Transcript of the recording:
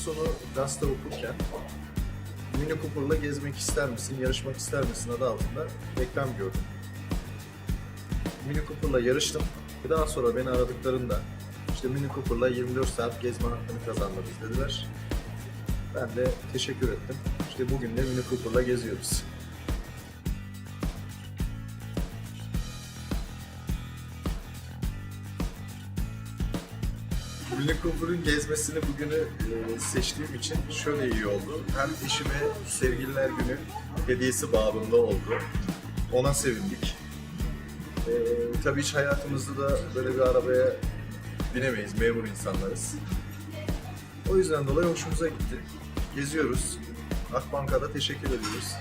sonu gazete okurken Mini Cooper'la gezmek ister misin, yarışmak ister misin adı altında reklam gördüm. Mini Cooper'la yarıştım. Daha sonra beni aradıklarında işte Mini Cooper'la 24 saat gezme hakkını kazandınız dediler. Ben de teşekkür ettim. İşte bugün de Mini Cooper'la geziyoruz. Cooper'ın gezmesini bugünü e, seçtiğim için şöyle iyi oldu. Hem eşime sevgililer günü hediyesi babında oldu. Ona sevindik. E, tabii hiç hayatımızda da böyle bir arabaya binemeyiz, memur insanlarız. O yüzden dolayı hoşumuza gitti. Geziyoruz. Akbank'a da teşekkür ediyoruz.